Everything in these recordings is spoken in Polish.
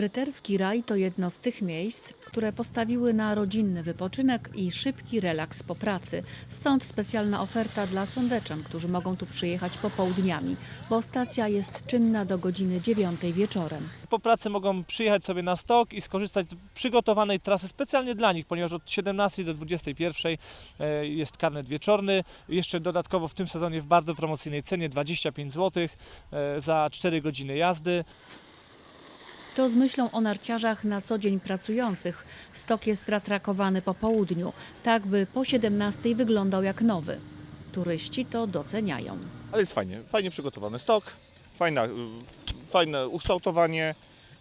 Ryterski Raj to jedno z tych miejsc, które postawiły na rodzinny wypoczynek i szybki relaks po pracy. Stąd specjalna oferta dla sądeczan, którzy mogą tu przyjechać popołudniami, bo stacja jest czynna do godziny 9 wieczorem. Po pracy mogą przyjechać sobie na stok i skorzystać z przygotowanej trasy specjalnie dla nich, ponieważ od 17 do 21 e, jest karnet wieczorny. Jeszcze dodatkowo w tym sezonie w bardzo promocyjnej cenie 25 zł e, za 4 godziny jazdy. To z myślą o narciarzach na co dzień pracujących. Stok jest ratrakowany po południu, tak by po 17 wyglądał jak nowy. Turyści to doceniają. Ale jest fajnie, fajnie przygotowany stok, fajna, y, fajne ukształtowanie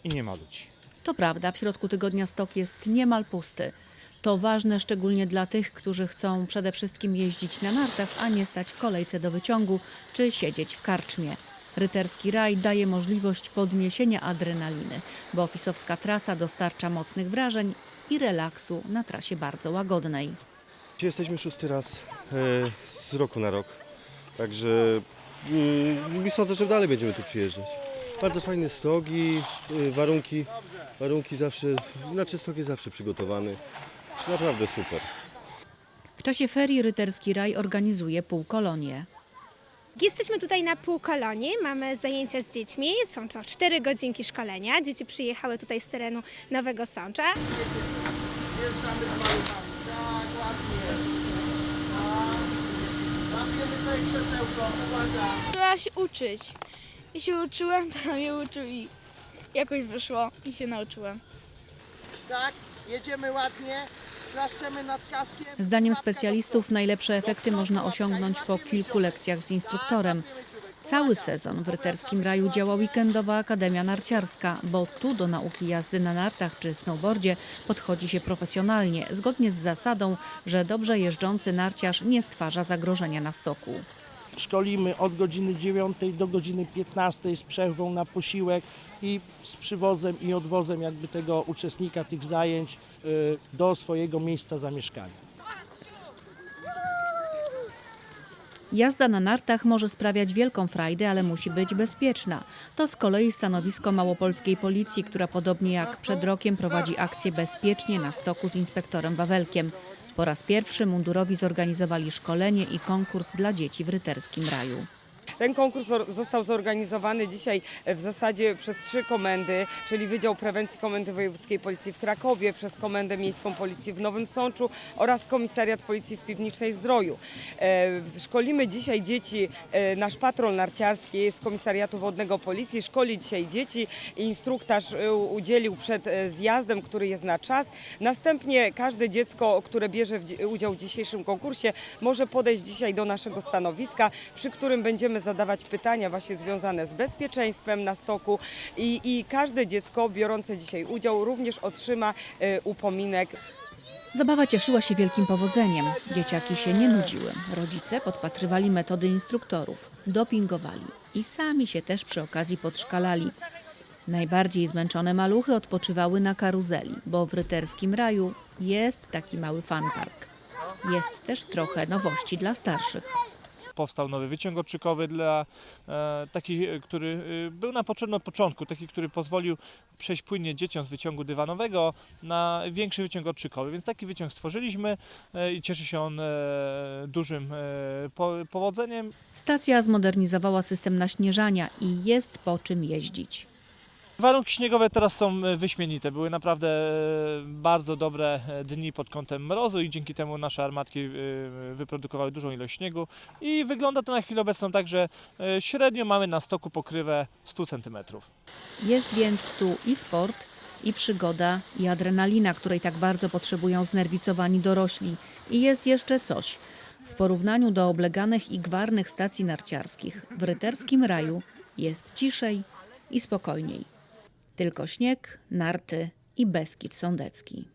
i nie ma ludzi. To prawda, w środku tygodnia stok jest niemal pusty. To ważne szczególnie dla tych, którzy chcą przede wszystkim jeździć na nartach, a nie stać w kolejce do wyciągu czy siedzieć w karczmie. Ryterski raj daje możliwość podniesienia adrenaliny, bo ofisowska trasa dostarcza mocnych wrażeń i relaksu na trasie bardzo łagodnej. Jesteśmy szósty raz e, z roku na rok, także mm, sądzę, że dalej będziemy tu przyjeżdżać. Bardzo fajny stok i y, warunki, warunki zawsze, znaczy jest zawsze przygotowany. Naprawdę super. W czasie ferii Ryterski raj organizuje półkolonie. Jesteśmy tutaj na półkolonii, mamy zajęcia z dziećmi, są to 4 godzinki szkolenia. Dzieci przyjechały tutaj z terenu Nowego Sącza. Trzeba się uczyć. I się uczyłem, to mnie uczył i jakoś wyszło i się nauczyłem. Tak, jedziemy ładnie. Zdaniem specjalistów najlepsze efekty można osiągnąć po kilku lekcjach z instruktorem. Cały sezon w Ryterskim Raju działa weekendowa Akademia Narciarska, bo tu do nauki jazdy na nartach czy snowboardzie podchodzi się profesjonalnie, zgodnie z zasadą, że dobrze jeżdżący narciarz nie stwarza zagrożenia na stoku. Szkolimy od godziny 9 do godziny 15 z przerwą na posiłek i z przywozem i odwozem jakby tego uczestnika tych zajęć y, do swojego miejsca zamieszkania. Jazda na nartach może sprawiać wielką frajdę, ale musi być bezpieczna. To z kolei stanowisko małopolskiej policji, która podobnie jak przed rokiem prowadzi akcję Bezpiecznie na stoku z inspektorem Wawelkiem. Po raz pierwszy mundurowi zorganizowali szkolenie i konkurs dla dzieci w Ryterskim Raju. Ten konkurs został zorganizowany dzisiaj w zasadzie przez trzy komendy, czyli Wydział Prewencji Komendy Wojewódzkiej Policji w Krakowie, przez Komendę Miejską Policji w Nowym Sączu oraz Komisariat Policji w Piwnicznej Zdroju. E, szkolimy dzisiaj dzieci, e, nasz patrol narciarski z Komisariatu Wodnego Policji szkoli dzisiaj dzieci. Instruktaż e, udzielił przed e, zjazdem, który jest na czas. Następnie każde dziecko, które bierze udział w dzisiejszym konkursie może podejść dzisiaj do naszego stanowiska, przy którym będziemy zadawać pytania właśnie związane z bezpieczeństwem na stoku i, i każde dziecko biorące dzisiaj udział również otrzyma e, upominek Zabawa cieszyła się wielkim powodzeniem. Dzieciaki się nie nudziły. Rodzice podpatrywali metody instruktorów, dopingowali i sami się też przy okazji podszkalali. Najbardziej zmęczone maluchy odpoczywały na karuzeli, bo w ryterskim raju jest taki mały fanpark. Jest też trochę nowości dla starszych. Powstał nowy wyciąg oczykowy dla e, taki, e, który e, był na potrzebno początku, taki, który pozwolił przejść płynnie dzieciom z wyciągu dywanowego na większy wyciąg oczykowy. Więc taki wyciąg stworzyliśmy i cieszy się on dużym po, powodzeniem. Stacja zmodernizowała system naśnieżania i jest po czym jeździć. Warunki śniegowe teraz są e, wyśmienite. Były naprawdę e, bardzo dobre e, dni pod kątem mrozu i dzięki temu nasze armatki wyprodukowały dużą ilość śniegu i wygląda to na chwilę obecną tak, że średnio mamy na stoku pokrywę 100 cm. Jest więc tu i sport, i przygoda, i adrenalina, której tak bardzo potrzebują znerwicowani dorośli. I jest jeszcze coś. W porównaniu do obleganych i gwarnych stacji narciarskich, w ryterskim raju jest ciszej i spokojniej. Tylko śnieg, narty i Beskid Sądecki.